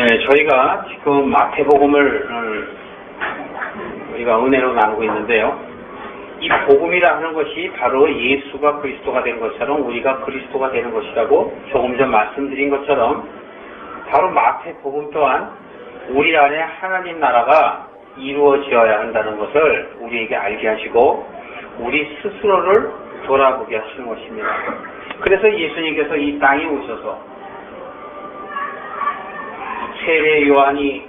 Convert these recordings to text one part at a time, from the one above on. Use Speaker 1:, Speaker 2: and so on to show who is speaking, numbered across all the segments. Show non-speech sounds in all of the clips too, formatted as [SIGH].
Speaker 1: 네, 저희가 지금 마태복음을 음, 우리가 은혜로 나누고 있는데요. 이 복음이라 하는 것이 바로 예수가 그리스도가 된 것처럼 우리가 그리스도가 되는 것이라고 조금 전 말씀드린 것처럼 바로 마태복음 또한 우리 안에 하나님 나라가 이루어지어야 한다는 것을 우리에게 알게 하시고 우리 스스로를 돌아보게 하시는 것입니다. 그래서 예수님께서 이 땅에 오셔서 세례 요한이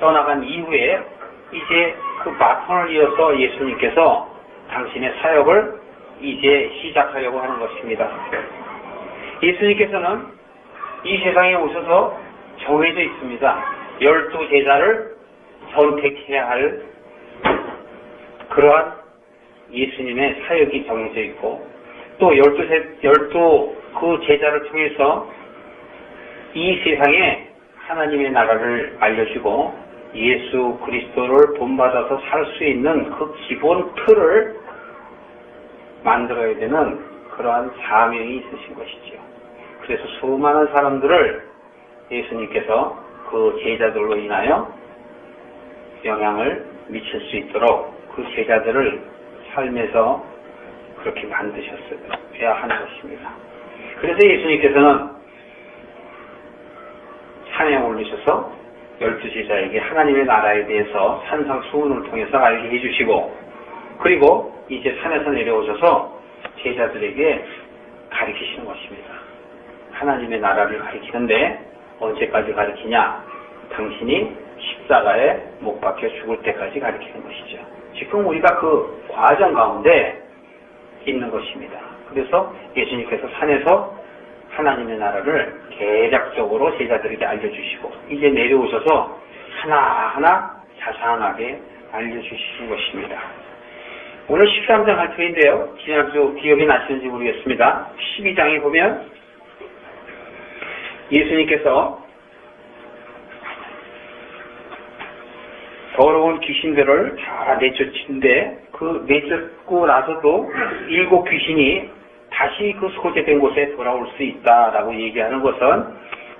Speaker 1: 떠나간 이후에 이제 그 바톤을 이어서 예수님께서 당신의 사역을 이제 시작하려고 하는 것입니다. 예수님께서는 이 세상에 오셔서 정해져 있습니다. 열두 제자를 선택해야 할 그러한 예수님의 사역이 정해져 있고 또 열두, 세, 열두 그 제자를 통해서 이 세상에 하나님의 나라를 알려주고 예수 그리스도를 본받아서 살 수 있는 그 기본 틀을 만들어야 되는 그러한 사명이 있으신 것이지요. 그래서 수많은 사람들을 예수님께서 그 제자들로 인하여 영향을 미칠 수 있도록 그 제자들을 삶에서 그렇게 만드셨어야 하는 것입니다. 그래서 예수님께서는 산에 올리셔서 열두 제자에게 하나님의 나라에 대해서 산상수훈을 통해서 알게 해주시고 그리고 이제 산에서 내려오셔서 제자들에게 가르치시는 것입니다. 하나님의 나라를 가르치는데 언제까지 가르치냐? 당신이 십자가에 못 박혀 죽을 때까지 가르치는 것이죠. 지금 우리가 그 과정 가운데 있는 것입니다. 그래서 예수님께서 산에서 하나님의 나라를 계략적으로 제자들에게 알려주시고 이제 내려오셔서 하나하나 자상하게 알려주시는 것입니다. 오늘 13장 할 터인데요. 지난주 기억이 나시는지 모르겠습니다. 12장에 보면 예수님께서 더러운 귀신들을 다 내쫓는데 그 내쫓고 나서도 일곱 귀신이 다시 그 소재된 곳에 돌아올 수 있다라고 얘기하는 것은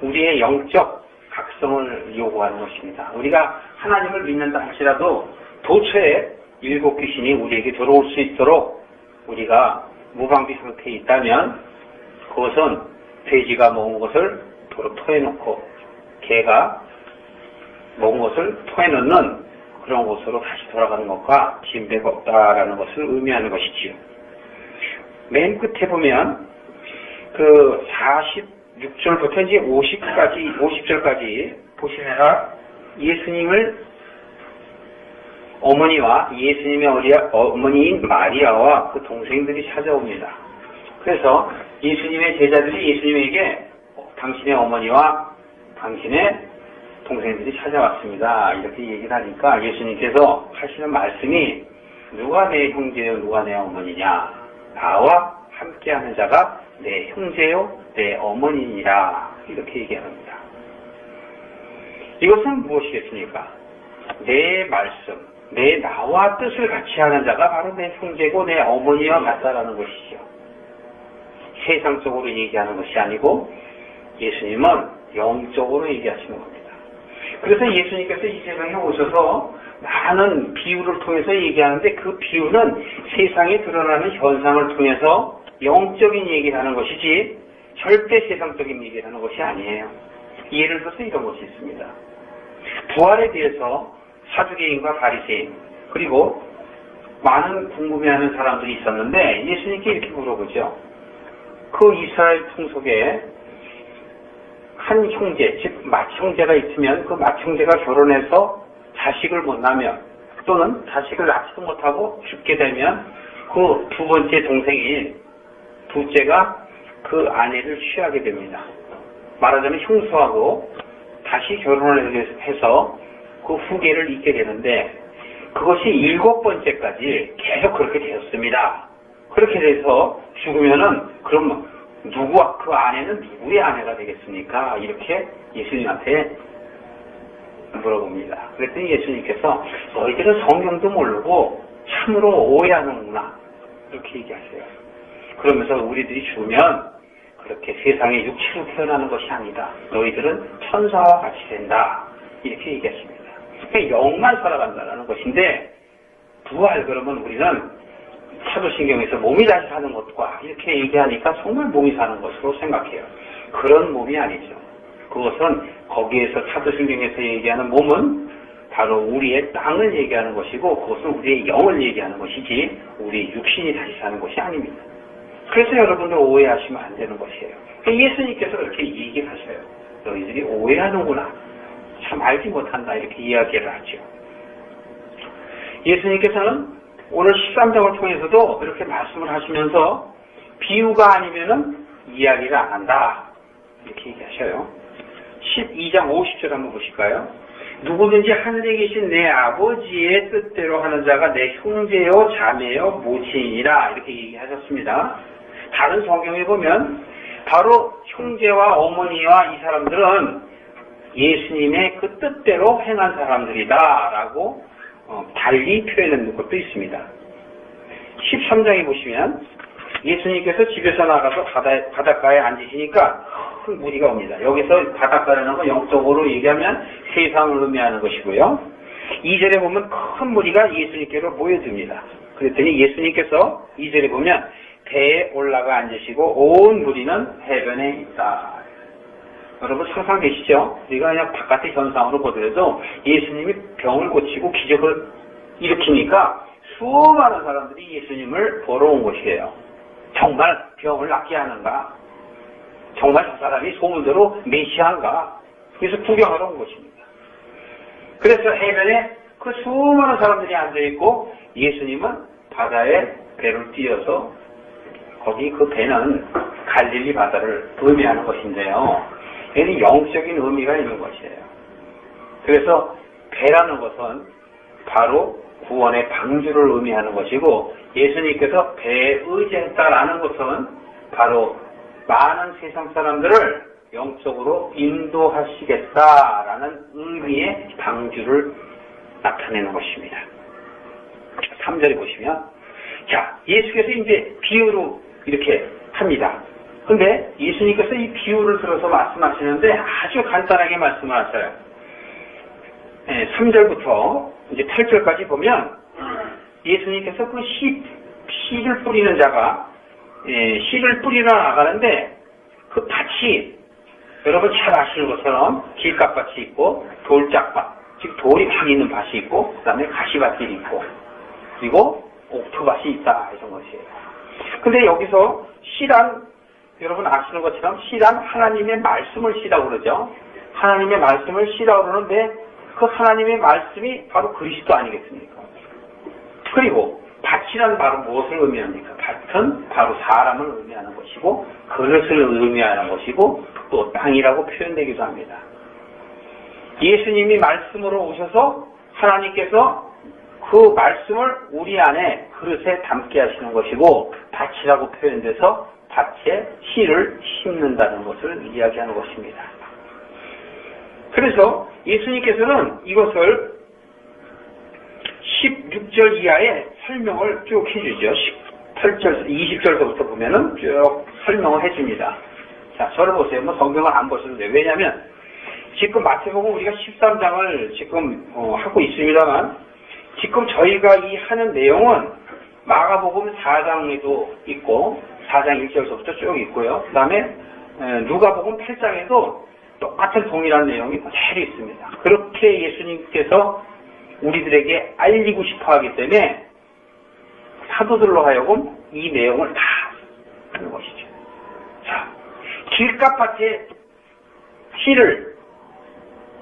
Speaker 1: 우리의 영적 각성을 요구하는 것입니다. 우리가 하나님을 믿는다 할지라도 도처에 일곱 귀신이 우리에게 들어올 수 있도록 우리가 무방비 상태에 있다면 그것은 돼지가 먹은 것을 도로 토해놓고 개가 먹은 것을 토해놓는 그런 곳으로 다시 돌아가는 것과 진배가 없다라는 것을 의미하는 것이지요. 맨 끝에 보면 그 46절부터 이제 50까지 50절까지 보시면 예수님을 어머니와 예수님의 어리야, 어머니인 마리아와 그 동생들이 찾아옵니다. 그래서 예수님의 제자들이 예수님에게 당신의 어머니와 당신의 동생들이 찾아왔습니다. 이렇게 얘기를 하니까 예수님께서 하시는 말씀이 누가 내 형제요 누가 내 어머니냐 나와 함께하는 자가 내 형제요 내 어머니니라 이렇게 얘기합니다. 이것은 무엇이겠습니까? 내 말씀, 내 나와 뜻을 같이 하는 자가 바로 내 형제고 내 어머니와 같다라는 것이죠. 세상적으로 얘기하는 것이 아니고 예수님은 영적으로 얘기하시는 겁니다. 그래서 예수님께서 이 세상에 오셔서 많은 비유를 통해서 얘기하는데 그 비유는 세상에 드러나는 현상을 통해서 영적인 얘기를 하는 것이지 절대 세상적인 얘기를 하는 것이 아니에요. 예를 들어서 이런 것이 있습니다. 부활에 대해서 사두개인과 바리새인 그리고 많은 궁금해하는 사람들이 있었는데 예수님께 이렇게 물어보죠. 그 이스라엘 풍속에 한 형제, 즉 맏형제가 있으면 그 맏형제가 결혼해서 자식을 못 낳으면 또는 자식을 낳지도 못하고 죽게 되면 그 두 번째 동생인 둘째가 그 아내를 취하게 됩니다. 말하자면 형수하고 다시 결혼을 해서 그 후계를 잇게 되는데 그것이 일곱 번째까지 계속 그렇게 되었습니다. 그렇게 돼서 죽으면은 그럼 누구와 그 아내는 누구의 아내가 되겠습니까? 이렇게 예수님한테 물어봅니다. 그랬더니 예수님께서 너희들은 성경도 모르고 참으로 오해하는구나 이렇게 얘기하세요. 그러면서 우리들이 죽으면 그 그렇게 세상에 육체로 태어나는 것이 아니다. 너희들은 천사와 같이 된다. 이렇게 얘기했습니다. 그러니까 영만 살아간다는 것인데 부활 그러면 우리는 사도신경에서 몸이 다시 사는 것과 이렇게 얘기하니까 정말 몸이 사는 것으로 생각해요. 그런 몸이 아니죠. 그것은 거기에서 사도신경에서 얘기하는 몸은 바로 우리의 땅을 얘기하는 것이고 그것은 우리의 영을 얘기하는 것이지 우리 육신이 다시 사는 것이 아닙니다. 그래서 여러분들 오해하시면 안 되는 것이에요. 그러니까 예수님께서 그렇게 얘기를 하셔요. 너희들이 오해하는구나. 참 알지 못한다. 이렇게 이야기를 하죠. 예수님께서는 오늘 13장을 통해서도 이렇게 말씀을 하시면서 비유가 아니면은 이야기를 안 한다. 이렇게 얘기하셔요. 12장 50절 한번 보실까요? 누구든지 하늘에 계신 내 아버지의 뜻대로 하는 자가 내 형제요, 자매요, 모친이라 이렇게 얘기하셨습니다. 다른 성경에 보면 바로 형제와 어머니와 이 사람들은 예수님의 그 뜻대로 행한 사람들이다라고 어, 달리 표현한 것도 있습니다. 13장에 보시면 예수님께서 집에서 나가서 바다, 바닷가에 앉으시니까 큰 무리가 옵니다. 여기서 바닷가라는 건 영적으로 얘기하면 세상을 의미하는 것이고요. 2절에 보면 큰 무리가 예수님께로 모여듭니다. 그랬더니 예수님께서 2절에 보면 배에 올라가 앉으시고 온 무리는 해변에 있다. 여러분 상상되시죠? 우리가 그냥 바깥의 현상으로 보더라도 예수님이 병을 고치고 기적을 일으키니까 수많은 사람들이 예수님을 보러 온 것이에요. 정말 병을 낫게 하는가? 정말 저 사람이 소문대로 메시아인가? 그래서 구경하러 온 것입니다. 그래서 해변에 그 수많은 사람들이 앉아있고 예수님은 바다에 배를 띄어서 거기 그 배는 갈릴리 바다를 의미하는 것인데요. 배는 영적인 의미가 있는 것이에요. 그래서 배라는 것은 바로 구원의 방주를 의미하는 것이고 예수님께서 배에 의지했다라는 것은 바로 많은 세상 사람들을 영적으로 인도하시겠다라는 의미의 방주를 나타내는 것입니다. 3절에 보시면 자 예수께서 이제 비유로 이렇게 합니다. 근데 예수님께서 이 비유를 들어서 말씀하시는데 아주 간단하게 말씀을 하셔요. 예, 3절부터 이제 8절까지 보면 예수님께서 그 씨, 씨를 뿌리는 자가 예, 씨를 뿌리러 나가는데 그 밭이 여러분 잘 아시는 것처럼 길가밭이 있고 돌짝밭, 즉 돌이 막 있는 밭이 있고 그 다음에 가시밭이 있고 그리고 옥토밭이 있다 이런 것이에요. 근데 여기서 씨란 여러분 아시는 것처럼 씨란 하나님의 말씀을 씨라고 그러죠. 하나님의 말씀을 씨라고 그러는데 그 하나님의 말씀이 바로 그리스도 아니겠습니까? 그리고 밭이란 바로 무엇을 의미합니까? 밭은 바로 사람을 의미하는 것이고 그릇을 의미하는 것이고 또 땅이라고 표현되기도 합니다. 예수님이 말씀으로 오셔서 하나님께서 그 말씀을 우리 안에 그릇에 담게 하시는 것이고 밭이라고 표현돼서 밭에 씨를 심는다는 것을 이야기하는 것입니다. 그래서 예수님께서는 이것을 16절 이하의 설명을 쭉 해주죠. 18절, 20절부터 보면은 쭉 설명을 해줍니다. 자, 저를 보세요. 뭐 성경을 안 보셔도 돼요. 왜냐하면 지금 마태복음 우리가 13장을 지금 어, 하고 있습니다만 지금 저희가 이 하는 내용은 마가복음 4장에도 있고 4장 1절부터 쭉 있고요. 그 다음에 누가복음 8장에도 똑같은 동일한 내용이 그대로 있습니다. 그렇게 예수님께서 우리들에게 알리고 싶어 하기 때문에 사도들로 하여금 이 내용을 다 하는 것이죠. 자, 길가밭에 씨를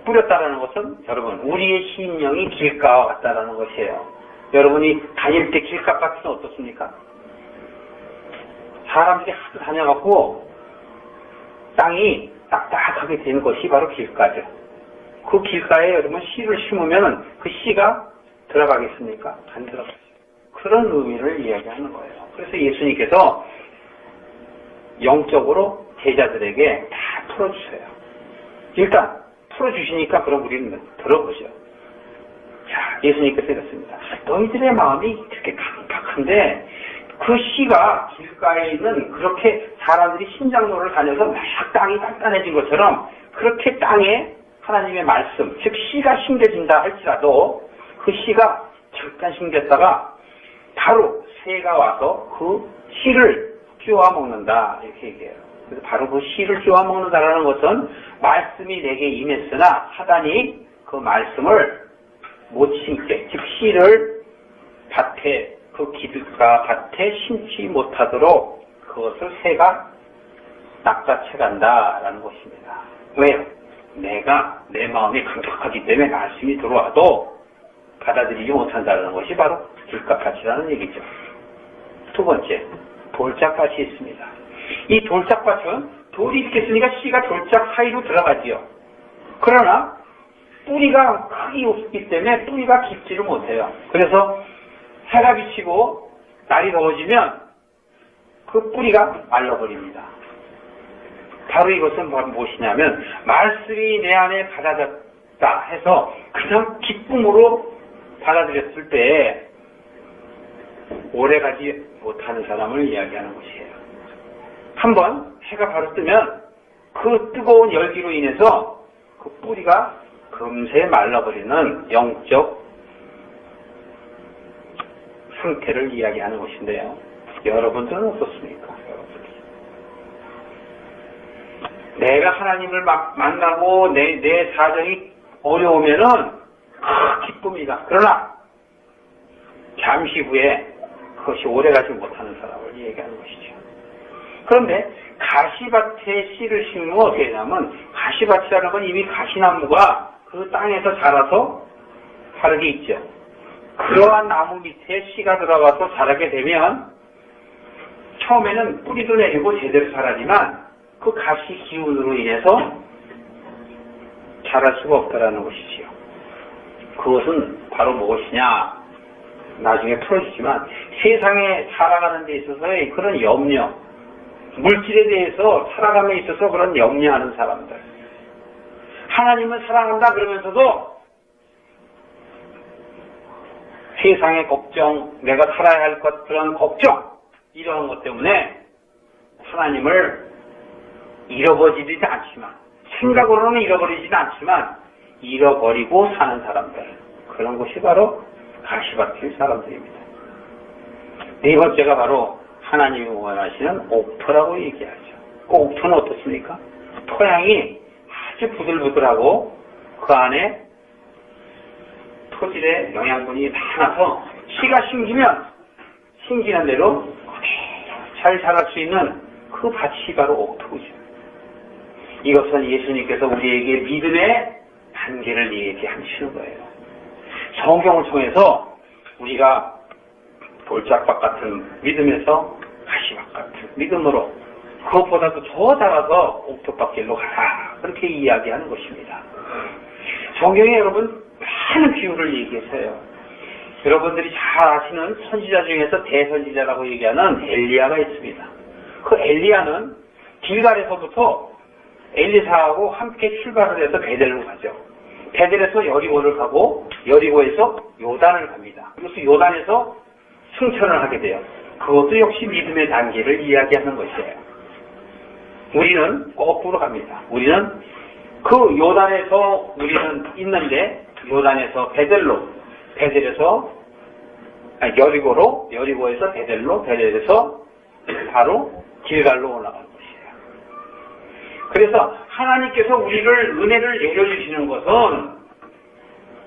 Speaker 1: 뿌렸다라는 것은 여러분 우리의 심령이 길가와 같다라는 것이에요. 여러분이 다닐 때 길가밭은 어떻습니까? 사람들이 하도 다녀갖고 땅이 딱딱하게 되는 것이 바로 길가죠. 그 길가에 여러분 씨를 심으면 그 씨가 들어가겠습니까? 안 들어가죠. 그런 의미를 이야기하는 거예요. 그래서 예수님께서 영적으로 제자들에게 다 풀어주세요. 일단 풀어주시니까 그럼 우리는 들어보죠. 자, 예수님께서 이렇습니다. 너희들의 마음이 그렇게 강팍한데 그 씨가 길가에 있는 그렇게 사람들이 신장로를 다녀서 막 땅이 단단해진 것처럼 그렇게 땅에 하나님의 말씀, 즉 씨가 심겨진다 할지라도 그 씨가 잠깐 심겼다가 바로 새가 와서 그 씨를 쪼아 먹는다 이렇게 얘기해요. 그래서 바로 그 씨를 쪼아 먹는다라는 것은 말씀이 내게 임했으나 사단이 그 말씀을 못 심게, 즉 씨를 밭에 그 기득가 밭에 심지 못하도록 그것을 새가 낚아채 간다라는 것입니다. 왜요? 내가 내 마음이 강력하기 때문에 말씀이 들어와도 받아들이지 못한다는 것이 바로 길가밭이라는 얘기죠. 두 번째, 돌짝밭이 있습니다. 이 돌짝밭은 돌이 있으니까 씨가 돌짝 사이로 들어가지요. 그러나 뿌리가 크기 없기 때문에 뿌리가 깊지를 못해요. 그래서 해가 비치고 날이 더워지면 그 뿌리가 말라버립니다. 바로 이것은 바로 무엇이냐면 말씀이 내 안에 받아졌다 해서 그냥 기쁨으로 받아들였을 때 오래가지 못하는 사람을 이야기하는 것이에요. 한번 해가 바로 뜨면 그 뜨거운 열기로 인해서 그 뿌리가 금세 말라버리는 영적 상태를 이야기하는 것인데요. 여러분들은 어떻습니까? 내가 하나님을 막 만나고 내, 내 사정이 어려우면은 아, 기쁩니다. 그러나 잠시 후에 그것이 오래가지 못하는 사람을 얘기하는 것이죠. 그런데 가시밭에 씨를 심으면 어떻게 되냐면 가시밭이라는 건 이미 가시나무가 그 땅에서 자라서 자라게 있죠. 그러한 나무 밑에 씨가 들어가서 자라게 되면 처음에는 뿌리도 내리고 제대로 자라지만 그 가시 기운으로 인해서 자랄 수가 없다라는 것이지요. 그것은 바로 무엇이냐? 나중에 풀어주지만 세상에 살아가는 데 있어서의 그런 염려, 물질에 대해서 살아감에 있어서 그런 염려하는 사람들. 하나님을 사랑한다 그러면서도 세상의 걱정, 내가 살아야 할 것, 그런 걱정, 이러한 것 때문에 하나님을 잃어버리지 않지만, 생각으로는 잃어버리지는 않지만, 잃어버리고 사는 사람들. 그런 것이 바로 가시밭길 사람들입니다. 네 번째가 바로 하나님이 원하시는 옥토라고 얘기하죠. 그 옥토는 어떻습니까? 토양이 아주 부들부들하고 그 안에 토질의 영양분이 많아서 씨가 심기면 심기는 대로 잘 자랄 수 있는 그 밭이 바로 옥토죠. 이것은 예수님께서 우리에게 믿음의 단계를 얘기하시는 거예요. 성경을 통해서 우리가 돌짝밭 같은 믿음에서 가시밭 같은 믿음으로 그것보다도 더 자라서 옥토밭 길로 가라. 그렇게 이야기하는 것입니다. 성경에 여러분 많은 비유를 얘기했어요. 여러분들이 잘 아시는 선지자 중에서 대선지자라고 얘기하는 엘리야가 있습니다. 그 엘리야는 길갈에서부터 엘리사하고 함께 출발을 해서 베델로 가죠. 베델에서 여리고를 가고 여리고에서 요단을 갑니다. 그래서 요단에서 승천을 하게 돼요. 그것도 역시 믿음의 단계를 이야기하는 것이에요. 우리는 거꾸로 갑니다. 우리는 그 요단에서 우리는 있는데 요단에서 베델로 베델에서 여리고로 여리고에서 베델로 베델에서 바로 길갈로 올라가는 것이에요. 그래서 하나님께서 우리를 은혜를 내려주시는 것은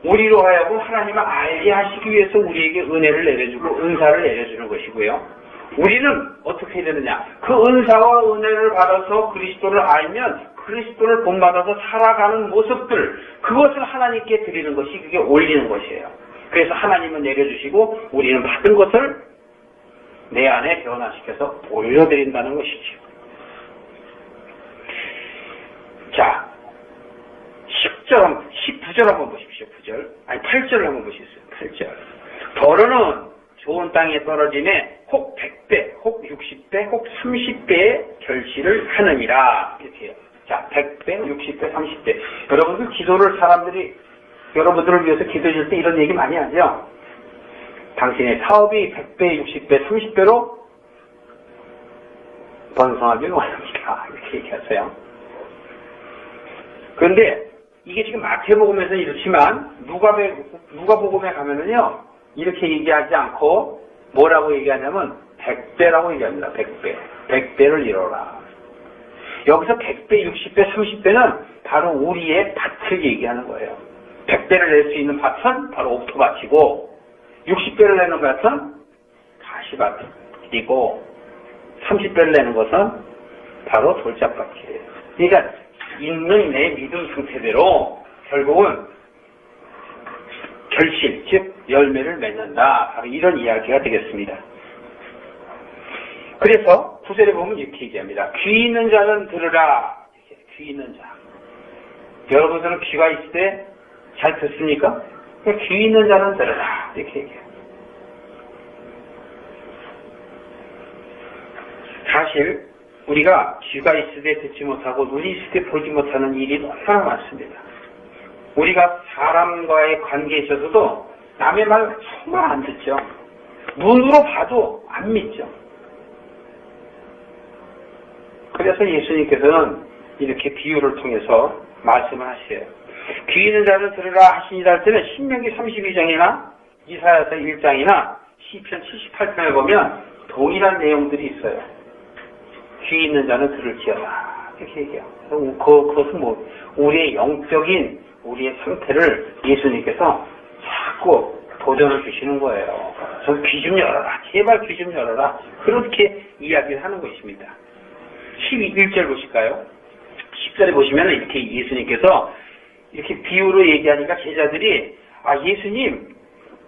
Speaker 1: 우리로 하여금 하나님을 알게 하시기 위해서 우리에게 은혜를 내려주고 은사를 내려주는 것이고요. 우리는 어떻게 되느냐? 그 은사와 은혜를 받아서 그리스도를 알면 그리스도를 본받아서 살아가는 모습들 그것을 하나님께 드리는 것이 그게 올리는 것이에요. 그래서 하나님은 내려주시고 우리는 받은 것을 내 안에 변화시켜서 올려드린다는 것이죠. 자, 10절, 19절 한번 보십시오. 9절. 아니, 8절 한번 보십시오. 8절. 더러는 좋은 땅에 떨어짐에 혹 100배, 혹 60배, 혹 30배의 결실을 하느니라. 이렇게 해요. 자, 100배, 60배, 30배. 여러분들 기도를 사람들이 여러분들을 위해서 기도해 줄 때 이런 얘기 많이 하죠? 당신의 사업이 100배, 60배, 30배로 번성하기 원합니다. [LAUGHS] 이렇게 얘기하세요. 그런데 이게 지금 마태복음에서 이렇지만 누가복음에 가면은요 이렇게 얘기하지 않고 뭐라고 얘기하냐면 백배라고 얘기합니다. 백배, 백배를 이뤄라. 여기서 100배, 60배, 30배는 바로 우리의 밭을 얘기하는 거예요. 100배를 낼 수 있는 밭은 바로 옥토밭이고 60배를 내는 밭은 가시밭이고 30배를 내는 것은 바로 돌짝밭이에요. 그러니까 있는 내 믿음 상태대로 결국은 결실, 즉 열매를 맺는다. 바로 이런 이야기가 되겠습니다. 그래서 구절에 보면 이렇게 얘기합니다. 귀 있는 자는 들으라. 귀 있는 자. 여러분 들은 귀가 있을 때 잘 듣습니까? 귀 있는 자는 들으라. 이렇게 얘기해요. 사실 우리가 귀가 있을 때 듣지 못하고 눈이 있을 때 보지 못하는 일이 너무나 많습니다. 우리가 사람과의 관계에 있어서도 남의 말 정말 안 듣죠. 눈으로 봐도 안 믿죠. 그래서 예수님께서는 이렇게 비유를 통해서 말씀을 하세요. 귀 있는 자는 들으라 하시니라 할 때는 신명기 32장이나 이사야서 1장이나 시편 78편에 보면 동일한 내용들이 있어요. 귀 있는 자는 들을지어다. 이렇게 얘기해요. 그, 그것은 뭐, 우리의 영적인 우리의 상태를 예수님께서 자꾸 도전을 주시는 거예요. 저 귀 좀 열어라. 제발 귀 좀 열어라. 그렇게 이야기를 하는 것입니다. 11절 보실까요? 10절에 보시면 이렇게 예수님께서 이렇게 비유로 얘기하니까 제자들이 아 예수님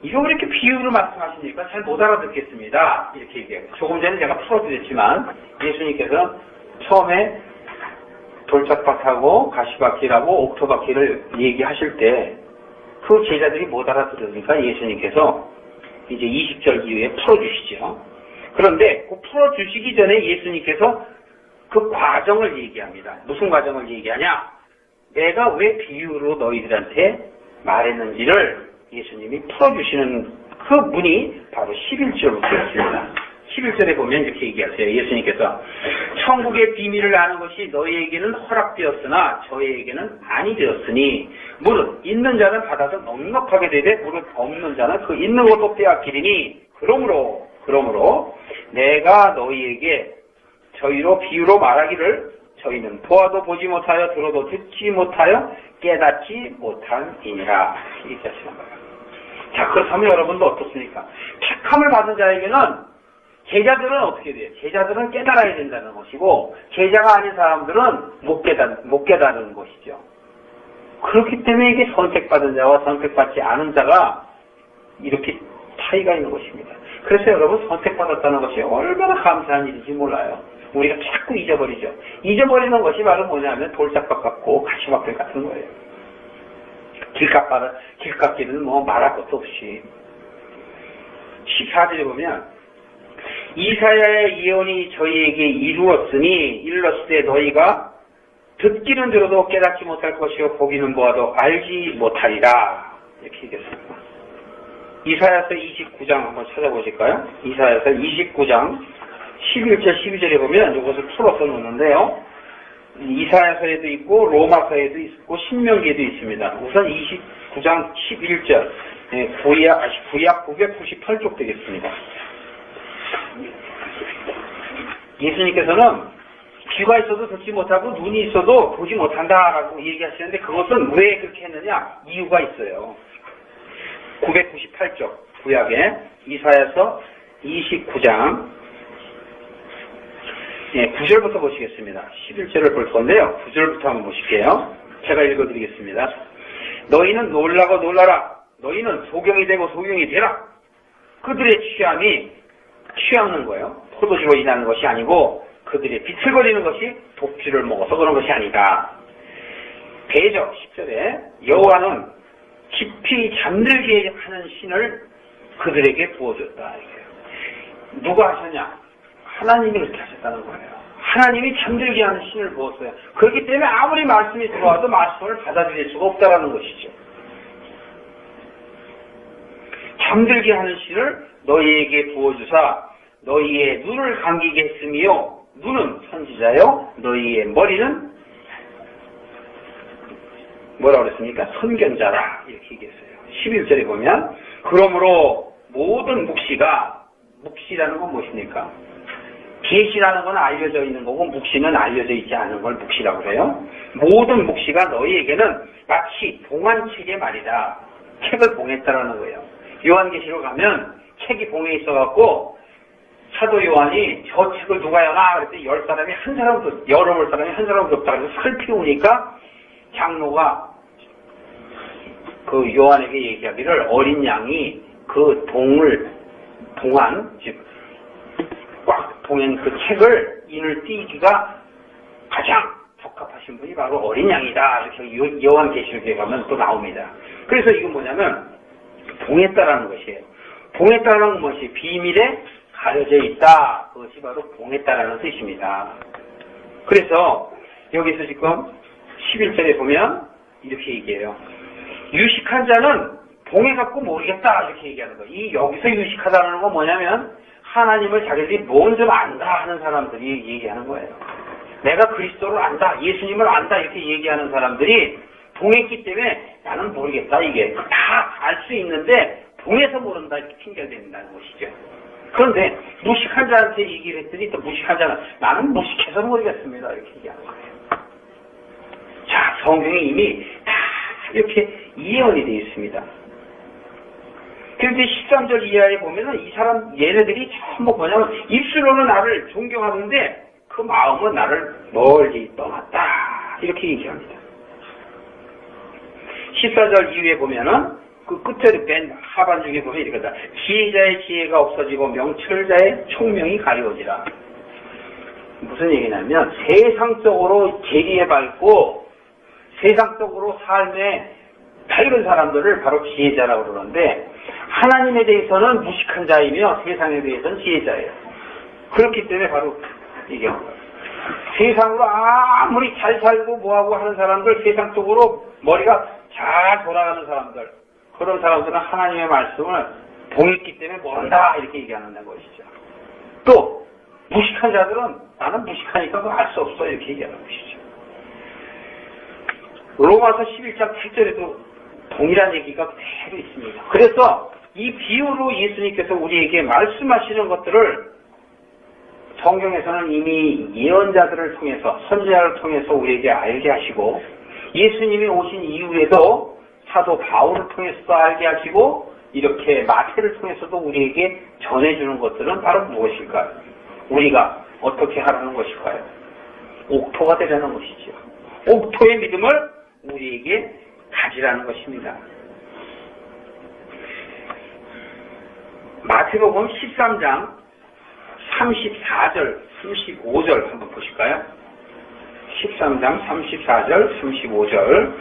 Speaker 1: 이거 왜 이렇게 비유로 말씀하시니까 잘 못 알아듣겠습니다. 이렇게 얘기해요. 조금 전에 제가 풀어드렸지만 예수님께서 처음에 돌짝밭하고 가시밭길하고 옥토밭길을 얘기하실 때 그 제자들이 못 알아들으니까 예수님께서 이제 20절 이후에 풀어주시죠. 그런데 그 풀어주시기 전에 예수님께서 그 과정을 얘기합니다. 무슨 과정을 얘기하냐? 내가 왜 비유로 너희들한테 말했는지를 예수님이 풀어주시는 그 문이 바로 11절부터였습니다. 11절에 보면 이렇게 얘기하세요. 예수님께서 천국의 비밀을 아는 것이 너희에게는 허락되었으나 저희에게는 아니 되었으니 무릇 있는 자는 받아서 넉넉하게 되되 무릇 없는 자는 그 있는 것도 빼앗기리니 그러므로 그러므로 내가 너희에게 저희로 비유로 말하기를 저희는 보아도 보지 못하여 들어도 듣지 못하여 깨닫지 못한이니라 이렇게 하시는 거예요. 자 그렇다면 여러분도 어떻습니까? 택함을 받은 자에게는 제자들은 어떻게 돼요? 제자들은 깨달아야 된다는 것이고 제자가 아닌 사람들은 못 깨닫 못 깨달은 것이죠. 그렇기 때문에 이게 선택받은 자와 선택받지 않은 자가 이렇게 차이가 있는 것입니다. 그래서 여러분 선택받았다는 것이 얼마나 감사한 일인지 몰라요. 우리가 자꾸 잊어버리죠. 잊어버리는 것이 바로 뭐냐면 돌짝밭 같고 가시밭길 같은 거예요. 길가빠는 길가길은 뭐 말할 것도 없이 14절에 보면 이사야의 예언이 저희에게 이루었으니 일렀을 때 너희가 듣기는 들어도 깨닫지 못할 것이요 보기는 보아도 알지 못하리라 이렇게 얘기했습니다. 이사야서 29장 한번 찾아보실까요? 이사야서 29장 11절 12절에 보면 이것을 풀어서 놓는데요. 이사야서에도 있고 로마서에도 있고 신명기에도 있습니다. 우선 29장 11절 네, 구약, 구약 998쪽 되겠습니다. 예수님께서는 귀가 있어도 듣지 못하고 눈이 있어도 보지 못한다라고 얘기하시는데 그것은 왜 그렇게 했느냐? 이유가 있어요. 998쪽 구약에 이사야서 29장 예, 9절부터 보시겠습니다. 11절을 볼 건데요. 9절부터 한번 보실게요. 제가 읽어드리겠습니다. 너희는 놀라고 놀라라. 너희는 소경이 되고 소경이 되라. 그들의 취함이 취하는 거예요. 포도주로 인하는 것이 아니고 그들의 비틀거리는 것이 독주를 먹어서 그런 것이 아니다. 대적 10절에 여호와는 깊이 잠들게 하는 신을 그들에게 부어줬다. 누가 하셨냐? 하나님이 그렇게 하셨다는 거예요. 하나님이 잠들게 하는 신을 부었어요. 그렇기 때문에 아무리 말씀이 들어와도 말씀을 받아들일 수가 없다라는 것이죠. 잠들게 하는 신을 너희에게 부어주사 너희의 눈을 감기게 했으며 눈은 선지자요 너희의 머리는 뭐라고 그랬습니까? 선견자라 이렇게 얘기했어요. 11절에 보면 그러므로 모든 묵시가 묵시라는 건 무엇입니까? 계시라는 건 알려져 있는 거고 묵시는 알려져 있지 않은 걸 묵시라고 그래요. 모든 묵시가 너희에게는 마치 동안책의 말이다. 책을 봉했다라는 거예요. 요한계시로 가면 책이 봉해 있어갖고 사도 요한이 저 책을 누가 여나 그랬더니 열 사람이 한 사람도 열어볼 사람이 한 사람도 없다 그래서 살피우니까 장로가 그 요한에게 얘기하기를 어린 양이 그 동을 동안 즉 꽉 동한 그 책을 인을 띄기가 가장 적합하신 분이 바로 어린 양이다 이렇게 요- 요한계시록에 가면 또 나옵니다. 그래서 이건 뭐냐면 봉했다라는 것이에요. 봉했다라는 것이 비밀에 가려져 있다. 그것이 바로 봉했다라는 뜻입니다. 그래서 여기서 지금 11절에 보면 이렇게 얘기해요. 유식한 자는 봉해 갖고 모르겠다 이렇게 얘기하는 거예요. 이 여기서 유식하다는 건 뭐냐면 하나님을 자기들이 뭔 좀 안다 하는 사람들이 얘기하는 거예요. 내가 그리스도를 안다, 예수님을 안다 이렇게 얘기하는 사람들이 봉했기 때문에 나는 모르겠다 이게 다 알 수 있는데 봉해서 모른다 이렇게 핑계를 댄다는 것이죠. 그런데 무식한 자한테 얘기를 했더니 또 무식한 자는 나는 무식해서 모르겠습니다 이렇게 얘기하는 거예요. 자 성경에 이미 다 이렇게 예언이 되어 있습니다. 그런데 13절 이하에 보면은 이 사람 얘네들이 전부 뭐냐면 입술로는 나를 존경하는데 그 마음은 나를 멀리 떠났다 이렇게 얘기합니다. 14절 이후에 보면은 그 끝에 뺀 하반 중에 보면 이거다. 지혜자의 지혜가 없어지고 명철자의 총명이 가려워지라. 무슨 얘기냐면 세상적으로 재리에 밝고 세상적으로 삶에 밝은 사람들을 바로 지혜자라고 그러는데 하나님에 대해서는 무식한 자이며 세상에 대해서는 지혜자예요. 그렇기 때문에 바로 이게 세상으로 아무리 잘 살고 뭐하고 하는 사람들 세상적으로 머리가 잘 돌아가는 사람들 그런 사람들은 하나님의 말씀을 봉했기 때문에 모른다 이렇게 얘기하는 것이죠. 또 무식한 자들은 나는 무식하니까 알 수 없어 이렇게 얘기하는 것이죠. 로마서 11장 7절에도 동일한 얘기가 그대로 있습니다. 그래서 이 비유로 예수님께서 우리에게 말씀하시는 것들을 성경에서는 이미 예언자들을 통해서 선지자를 통해서 우리에게 알게 하시고 예수님이 오신 이후에도 사도 바울을 통해서도 알게 하시고 이렇게 마태를 통해서도 우리에게 전해주는 것들은 바로 무엇일까요? 우리가 어떻게 하라는 것일까요? 옥토가 되라는 것이죠. 옥토의 믿음을 우리에게 가지라는 것입니다. 마태복음 13장 34절, 35절 한번 보실까요? 13장 34절, 35절.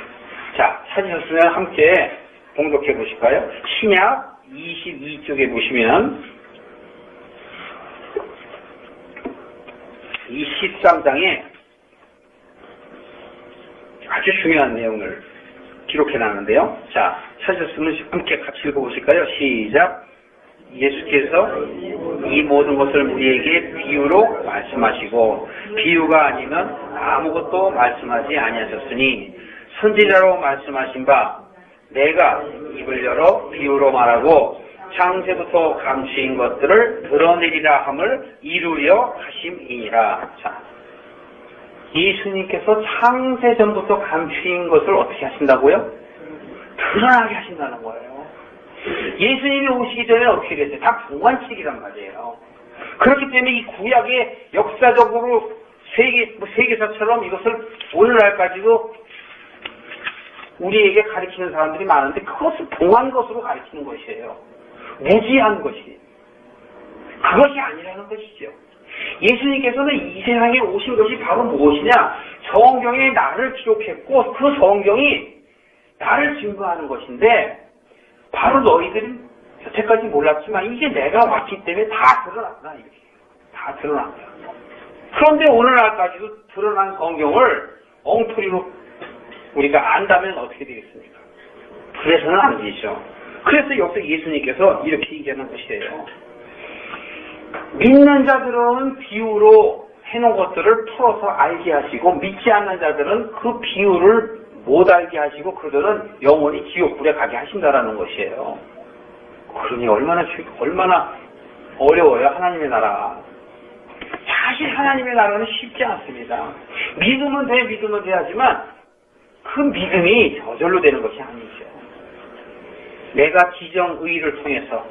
Speaker 1: 자, 찾으셨으면 함께 봉독해 보실까요? 신약 22쪽에 보시면 이 13장에 아주 중요한 내용을 기록해 놨는데요. 자, 찾으셨으면 함께 같이 읽어보실까요? 시작. 예수께서 이 모든 것을 우리에게 비유로 말씀하시고 비유가 아니면 아무것도 말씀하지 아니하셨으니 선지자로 말씀하신 바 내가 입을 열어 비유로 말하고 창세부터 감추인 것들을 드러내리라 함을 이루려 하심이니라. 자, 예수님께서 창세 전부터 감추인 것을 어떻게 하신다고요? 드러나게 하신다는 거예요. 예수님이 오시기 전에 어떻게 됐어요? 다 공관칙이란 말이에요. 그렇기 때문에 이 구약의 역사적으로 세계, 뭐 세계사처럼 이것을 오늘날까지도 우리에게 가르치는 사람들이 많은데 그것을 봉한 것으로 가르치는 것이에요. 무지한 것이. 그것이 아니라는 것이죠. 예수님께서는 이 세상에 오신 것이 바로 무엇이냐? 성경에 나를 기록했고 그 성경이 나를 증거하는 것인데 바로 너희들이 여태까지 몰랐지만 이제 내가 왔기 때문에 다 드러났다 다 거야. 그런데 오늘날까지도 드러난 성경을 엉터리로 우리가 안다면 어떻게 되겠습니까? 그래서는 안 되죠. 그래서 여기서 예수님께서 이렇게 얘기하는 것이에요. 믿는 자들은 비유로 해놓은 것들을 풀어서 알게 하시고 믿지 않는 자들은 그 비유를 못 알게 하시고 그들은 영원히 지옥불에 가게 하신다라는 것이에요. 그러니 얼마나 주- 얼마나 어려워요 하나님의 나라. 사실 하나님의 나라는 쉽지 않습니다. 믿으면 돼 믿으면 돼 하지만 그 믿음이 저절로 되는 것이 아니죠. 내가 지정의를 통해서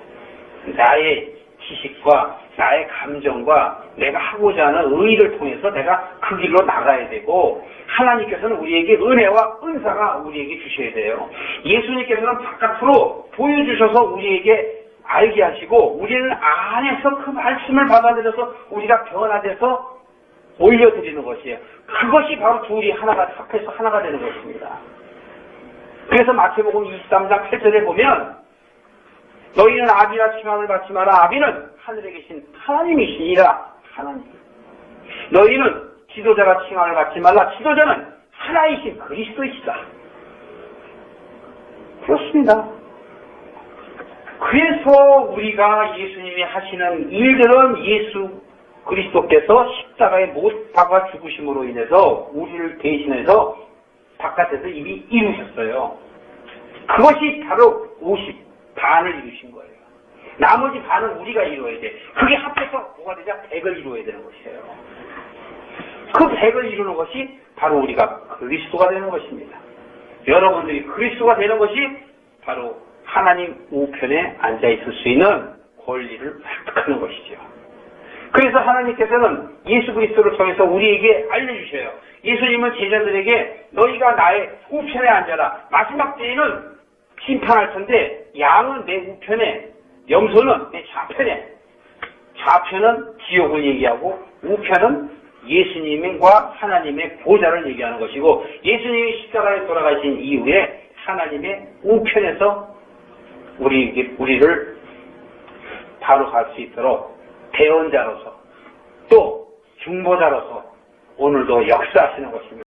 Speaker 1: 나의 지식과 나의 감정과 내가 하고자 하는 의의를 통해서 내가 그 길로 나가야 되고 하나님께서는 우리에게 은혜와 은사가 우리에게 주셔야 돼요. 예수님께서는 바깥으로 보여주셔서 우리에게 알게 하시고 우리는 안에서 그 말씀을 받아들여서 우리가 변화돼서 올려드리는 것이에요. 그것이 바로 둘이 하나가 합해서 하나가 되는 것입니다. 그래서 마태복음 23장 8절에 보면 너희는 아비라 칭함을 받지 마라. 아비는 하늘에 계신 하나님이시니라. 하나님. 너희는 지도자가 칭함을 받지 말라. 지도자는 하나이신 그리스도이시다. 그렇습니다. 그래서 우리가 예수님이 하시는 일들은 예수 그리스도께서 십자가에 못 박아 죽으심으로 인해서 우리를 대신해서 바깥에서 이미 이루셨어요. 그것이 바로 50 반을 이루신 거예요. 나머지 반은 우리가 이루어야 돼. 그게 합해서 뭐가 되자 100을 이루어야 되는 것이에요. 그 100을 이루는 것이 바로 우리가 그리스도가 되는 것입니다. 여러분들이 그리스도가 되는 것이 바로 하나님 우편에 앉아 있을 수 있는 권리를 획득하는 것이죠. 그래서 하나님께서는 예수 그리스도를 통해서 우리에게 알려주셔요. 예수님은 제자들에게 너희가 나의 우편에 앉아라. 마지막 때에는 심판할 텐데 양은 내 우편에 염소는 내 좌편에 좌편은 지옥을 얘기하고 우편은 예수님과 하나님의 보좌를 얘기하는 것이고 예수님이 십자가에 돌아가신 이후에 하나님의 우편에서 우리, 우리를 바로 갈 수 있도록 대원자로서 또 중보자로서 오늘도 역사하시는 것입니다.